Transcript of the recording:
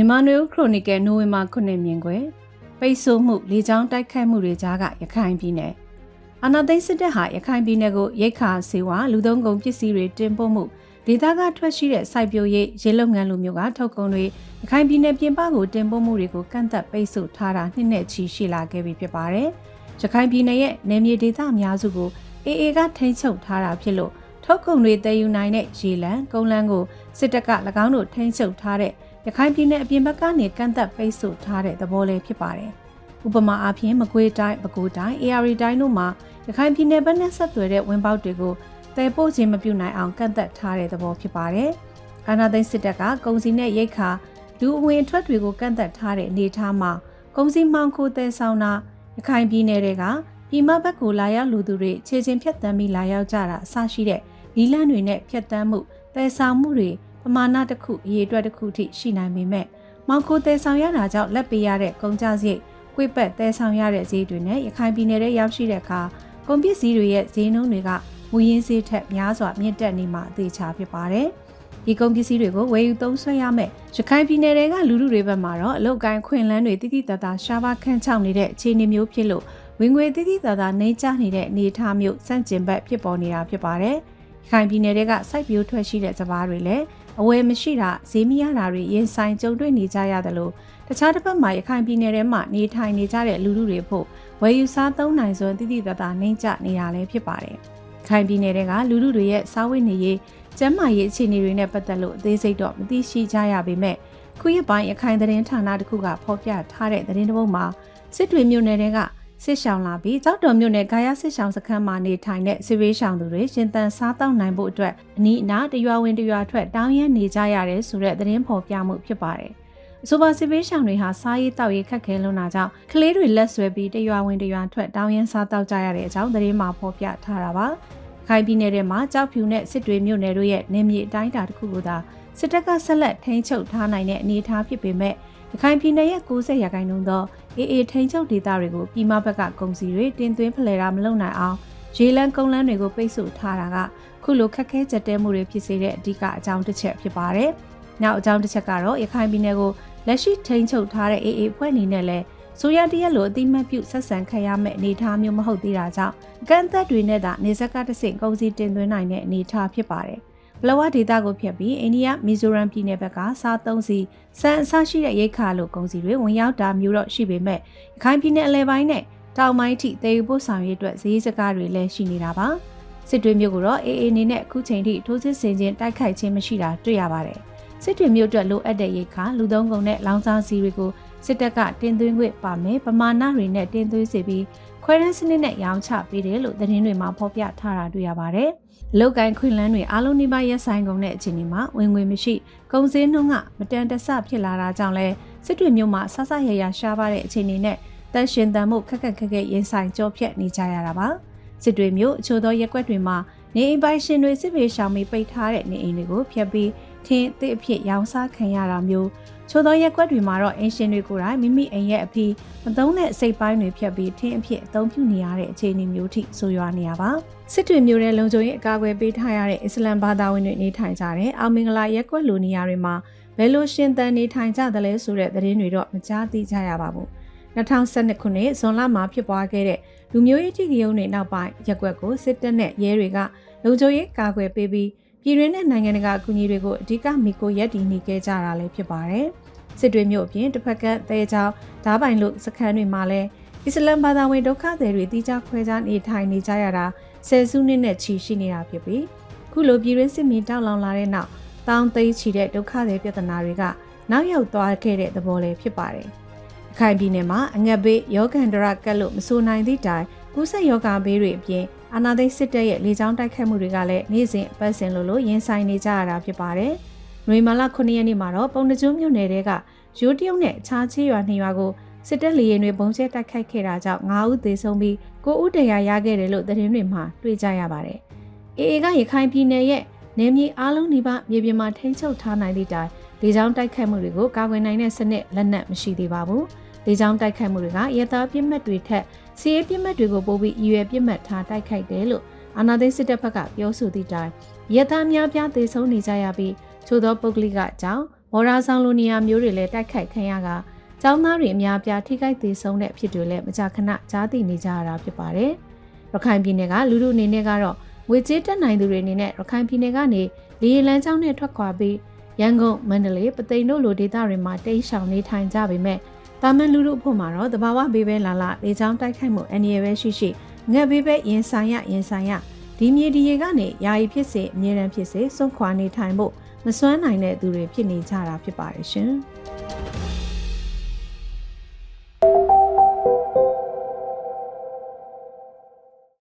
မြန်မာနွေဦးခရိုနီကယ်နိုဝင်ဘာ9မြင်ကွယ်ပိတ်ဆို့မှုလေကြောင်းတိုက်ခိုက်မှုတွေကြားကရခိုင်ပြည်နယ်အာနာသိန်းစစ်တပ်ဟာရခိုင်ပြည်နယ်ကိုရိတ်ခါစေဝါလူသုံးကုန်ပစ္စည်းတွေတင်ပို့မှုဒေသကထွက်ရှိတဲ့စိုက်ပျိုးရေးရေလုပ်ငန်းလူမျိုးကထုတ်ကုန်တွေရခိုင်ပြည်နယ်ပြင်ပကိုတင်ပို့မှုတွေကိုကန့်သက်ပိတ်ဆို့ထားတာနှစ်နဲ့ချီရှိလာခဲ့ပြီဖြစ်ပါတယ်။ရခိုင်ပြည်နယ်ရဲ့နယ်မြေဒေသအများစုကိုအေအေကထိန်းချုပ်ထားတာဖြစ်လို့ထုတ်ကုန်တွေတည်ယူနိုင်တဲ့ရေလံကုန်းလန်းကိုစစ်တပ်က၎င်းတို့ထိန်းချုပ်ထားတဲ့ ရခိုင်ပြည်နယ်အပြင်ဘက်ကနေကန့်သက်ပိတ်ဆို့ထားတဲ့သဘောလေးဖြစ်ပါတယ်။ဥပမာအားဖြင့်မကွေးတိုင်း၊ပဲခူးတိုင်း၊ AR တိုင်းတို့မှာရခိုင်ပြည်နယ်ဘက်နဲ့ဆက်သွယ်တဲ့ဝင်ပေါက်တွေကိုတည်ပို့ခြင်းမပြုနိုင်အောင်ကန့်သက်ထားတဲ့သဘောဖြစ်ပါတယ်။အာဏာသိမ်းစစ်တပ်ကကုန်စည်နဲ့ရိတ်ခါလူအဝင်ထွက်တွေကိုကန့်သက်ထားတဲ့အနေအထားမှာကုန်စည်မှောင်ခိုတဲ့ဆောင်တာရခိုင်ပြည်နယ်တွေကပြည်မဘက်ကိုလာရောက်လူသူတွေခြေချင်းဖြတ်တန်းပြီးလာရောက်ကြတာအဆရှိတဲ့လီလန့်တွေနဲ့ဖြတ်တန်းမှုတဲဆောင်မှုတွေ ပမာဏတစ်ခုအရေးအတွက်တစ်ခုထိရှိနိုင်ပေမဲ့မောင်ခိုတဲဆောင်ရတာကြောင့်လက်ပေးရတဲ့ကုန်ကြစရိတ်ကွေ့ပတ်တဲဆောင်ရတဲ့ဈေးတွေနဲ့ရခိုင်ပြည်နယ်ရဲ့ရောက်ရှိတဲ့အခါကုန်ပစ္စည်းတွေရဲ့ဈေးနှုန်းတွေကမူရင်းဈေးထက်များစွာမြင့်တက်နေမှာအသေးချာဖြစ်ပါတယ်။ဒီကုန်ပစ္စည်းတွေကိုဝယ်ယူသုံးစွဲရမယ်။ရခိုင်ပြည်နယ်တွေကလူလူတွေဘက်မှာတော့အလုတ်ကိုင်းခွင်လန်းတွေတိတိတတ်တာရှားပါခန့်ချောက်နေတဲ့အခြေအနေမျိုးဖြစ်လို့ဝင်ငွေတိတိတတ်တာနှိမ့်ချနေတဲ့အနေအထားမျိုးစန့်ကျင်ဘက်ဖြစ်ပေါ်နေတာဖြစ်ပါတယ်။ရ ခိုင်ပြည်နယ်တွေကစိုက်ပျိုးထွက်ရှိတဲ့စပားတွေလည်းအဝယ်မရှိတာဈေးမရတာတွေရင်ဆိုင်ကြုံတွေ့နေကြရတယ်လို့တခြားတစ်ဖက်မှာရခိုင်ပြည်နယ်ထဲမှာနေထိုင်နေကြတဲ့လူလူတွေဖို့ဝယ်ယူစားသုံးနိုင်စွမ်းတိတိတသာနှိမ့်ချနေတာလည်းဖြစ်ပါတယ်။ခိုင်ပြည်နယ်တွေကလူလူတွေရဲ့စားဝတ်နေရေးကျန်းမာရေးအခြေအနေတွေနဲ့ပတ်သက်လို့အသေးစိတ်တော့မသိရှိကြရပေမဲ့ခုရက်ပိုင်းရခိုင်သတင်းဌာနတစ်ခုကဖော်ပြထားတဲ့သတင်းတစ်ပုဒ်မှာစစ်တွေမြို့နယ်တွေက စစ်ရှောင်လာပြီးကြောက်တော်မြို့နယ်ဂါယစစ်ရှောင်စခန်းမှာနေထိုင်တဲ့စစ်ရေးရှောင်သူတွေရှင်သန်စားတောက်နိုင်ဖို့အတွက်အနီးအနားတရွာဝင်တရွာထွက်တောင်းရမ်းနေကြရတယ်ဆိုတဲ့သတင်းဖော်ပြမှုဖြစ်ပါတယ်။အဆိုပါစစ်ပေးရှောင်တွေဟာစားရေးတောက်ရေးခက်ခဲလွန်းတာကြောင့်ကလေးတွေလက်ဆွဲပြီးတရွာဝင်တရွာထွက်တောင်းရမ်းစားတောက်ကြရတဲ့အကြောင်းသတင်းမှာဖော်ပြထားတာပါ။ခိုင်ပြည်နယ်ထဲမှာကြောက်ဖြူနဲ့စစ်တွေမြို့နယ်တို့ရဲ့နေမြေအတိုင်းအတာတစ်ခုကိုသာစစ်တပ်ကဆက်လက်ထိန်းချုပ်ထားနိုင်တဲ့အနေအထားဖြစ်ပေမဲ့ ရခိုင်ပြည်နယ်ရဲ့90ရာခိုင်နှုန်းသောအေအေထိန်ချုပ်ဒေသတွေကိုပြည်မဘက်ကကုန်စည်တွေတင်သွင်းဖလှယ်တာမလုပ်နိုင်အောင်ရေလန်းကုန်းလန်းတွေကိုပိတ်ဆို့ထားတာကခုလိုခက်ခဲကြက်တဲမှုတွေဖြစ်စေတဲ့အဓိကအကြောင်းတစ်ချက်ဖြစ်ပါတယ်။နောက်အကြောင်းတစ်ချက်ကတော့ရခိုင်ပြည်နယ်ကိုလက်ရှိထိန်ချုပ်ထားတဲ့အေအေဖွဲ့အနေနဲ့လည်းဆိုရတရက်လိုအတိမတ်ပြုဆက်ဆံခံရမယ့်အနေအထားမျိုးမဟုတ်သေးတာကြောင့်ကန့်သက်တွေနဲ့သာနေဆက်ကတဆင့်ကုန်စည်တင်သွင်းနိုင်တဲ့အနေအထားဖြစ်ပါတယ် ဘလဝဒေတာကိုဖျက်ပြီးအိန္ဒိယမီဇိုရမ်ပြည်နယ်ဘက်ကစားသုံးစီစံအဆရှိတဲ့ရိတ်ခါလိုကုန်စည်တွေဝင်ရောက်တာမျိုးတော့ရှိပေမဲ့ရခိုင်ပြည်နယ်အလဲပိုင်းနဲ့တောင်ပိုင်းထိသေယူပို့ဆောင်ရေးအတွက်ဈေးစကားတွေလည်းရှိနေတာပါစစ်တွေမျိုးကိုတော့အေးအေးနေနဲ့အခုချိန်ထိထိုးစစ်ဆင်ခြင်းတိုက်ခိုက်ခြင်းမရှိတာတွေ့ရပါတယ်စစ်တွေမျိုးအတွက်လိုအပ်တဲ့ရိတ်ခါလူသုံးကုန်နဲ့လောင်စာစီတွေကို စစ်တပ်ကတင်သွင်းခွင့်ပါမယ်ပမာဏတွေနဲ့တင်သွင်းစေပြီးခွဲတန်းစနစ်နဲ့ရောင်းချပေးတယ်လို့သတင်းတွေမှာဖော်ပြထားတာတွေ့ရပါတယ်။လောက်ကိုင်းခွင်လန်းတွေအားလုံးနှိပါရက်ဆိုင်ကုန်တဲ့အခြေအနေမှာဝင်ငွေမရှိကုန်စည်နှုန်းကမတန်တဆဖြစ်လာတာကြောင့်လဲစစ်တွေမျိုးမှာဆဆရရရှားပါတဲ့အခြေအနေနဲ့တန်ရှင်တန်မှုခက်ခက်ခက်ခက်ရင်ဆိုင်ကြောဖြတ်နေကြရတာပါ။စစ်တွေမျိုးအချို့သောရက်ွက်တွေမှာနေအိမ်ပိုင်ရှင်တွေစစ်ပေရှောင်ပြီးပိတ်ထားတဲ့နေအိမ်တွေကိုဖျက်ပြီးထင်းအသစ်အဖြစ်ရောင်းစားခံရတာမျိုး ချို့သောရက်ွက်တွေမှာတော့အင်ရှင်တွေကိုယ်တိုင်မိမိအိမ်ရဲ့အပြီးမသုံးတဲ့အစိတ်ပိုင်းတွေဖြတ်ပြီးထင်းအဖြစ်အသုံးပြုနေရတဲ့အခြေအနေမျိုးထိဆိုရွာနေရပါစစ်တွေမျိုးတဲ့လုံခြုံရေးအကာအကွယ်ပေးထားရတဲ့အစ္စလမ်ဘာသာဝင်တွေနေထိုင်ကြတဲ့အောင်မင်္ဂလာရက်ွက်လိုနေရာတွေမှာဘယ်လိုရှင်သန်နေထိုင်ကြသလဲဆိုတဲ့သတင်းတွေတော့မကြားသိကြရပါဘူး2012ခုနှစ်ဇွန်လမှာဖြစ်ပွားခဲ့တဲ့လူမျိုးရေးတိကယုံတွေနောက်ပိုင်းရက်ွက်ကိုစစ်တပ်နဲ့ရဲတွေကလုံခြုံရေးကာကွယ်ပေးပြီး ပြည်တွင်းနဲ့နိုင်ငံတကာအကူအညီတွေကိုအဓိကမိကိုရက်တည်နေခဲ့ကြတာလည်းဖြစ်ပါတယ်။စစ်တွေမျိုးအပြင်တစ်ဖက်ကသဲချောင်းဓားပိုင်လို့စခန်းတွေမှာလည်းအစ္စလမ်ဘာသာဝင်ဒုက္ခသည်တွေတိကျခွဲခြားနေထိုင်နေကြရတာဆယ်စုနှစ်နဲ့ချီရှိနေတာဖြစ်ပြီးခုလိုပြည်တွင်းစစ်မီတောက်လောင်လာတဲ့နောက်တောင်းသိချီတဲ့ဒုက္ခသည်ပြဿနာတွေကနောက်ရောက်သွားခဲ့တဲ့သဘောလည်းဖြစ်ပါတယ်။အခိုင်ပြည်နယ်မှာအငတ်ဘေးယောဂန္ဒရကတ်လို့မဆိုနိုင်သည့်တိုင် ကူးစက်ယောဂဘေးတွေအပြင်အာနာသိစစ်တပ်ရဲ့လေကြောင်းတိုက်ခိုက်မှုတွေကလည်းနေ့စဉ်အပတ်စဉ်လိုလိုရင်ဆိုင်နေကြရတာဖြစ်ပါတယ်။နွေမာလာ9ရက်နေ့မှာတော့ပုံတကျုံမြို့နယ်တဲကရိုးတရုတ်နဲ့အခြားချေးရွာနှစ်ရွာကိုစစ်တပ်လေယာဉ်တွေပုံကျဲတိုက်ခိုက်ခဲ့တာကြောင့်9ဦးသေဆုံးပြီး9ဦးတရားရခဲ့တယ်လို့သတင်းတွေမှာတွေ့ကြရပါတယ်။အေအေကရခိုင်ပြည်နယ်ရဲ့နယ်မြေအားလုံးဒီပါမြေပြင်မှာထိန်းချုပ်ထားနိုင်သည့်တိုင်လေကြောင်းတိုက်ခိုက်မှုတွေကိုကာကွယ်နိုင်တဲ့စနစ်လက်နက်မရှိသေးပါဘူး။ လေကြောင်းတိုက်ခိုက်မှုတွေကရဲသားပြစ်မှတ်တွေထက်စီးရဲပြစ်မှတ်တွေကိုပို့ပြီးရည်ရွယ်ပြစ်မှတ်ထားတိုက်ခိုက်တယ်လို့အာဏာသိမ်းစစ်တပ်ဘက်ကပြောဆိုသည့်တိုင်ရဲသားများပြားသေဆုံးနေကြရပြီးချို့သောပုဂ္ဂလိကအကြောင်းမော်ရာဆောင်လိုနေရာမျိုးတွေလည်းတိုက်ခိုက်ခံရကကျောင်းသားတွေအများအပြားထိခိုက်သေးဆုံးတဲ့အဖြစ်တွေလည်းမကြာခဏကြားသိနေကြရတာဖြစ်ပါတယ်။ရခိုင်ပြည်နယ်ကလူလူအနေနဲ့ကတော့ငွေကြေးတက်နိုင်သူတွေအနေနဲ့ရခိုင်ပြည်နယ်ကနေလေယာဉ်လမ်းကြောင်းနဲ့ထွက်ခွာပြီးရန်ကုန်မန္တလေးပသိမ်တို့လိုဒေသတွေမှာတိတ်ရှောင်နေထိုင်ကြပေမဲ့ တာမန်လူလူအဖို့မှာတော့တဘာဝဘေးပဲလာလာလေကြောင်းတိုက်ခိုက်မှုအန္တရာယ်ပဲရှိရှိငက်ဘေးပဲရင်ဆိုင်ရရင်ဆိုင်ရဒီမြေဒီရေကနေယာယီဖြစ်စေအမြဲတမ်းဖြစ်စေစွန့်ခွာနေထိုင်ဖို့မစွမ်းနိုင်တဲ့သူတွေဖြစ်နေကြတာဖြစ်ပါတယ်ရှင်။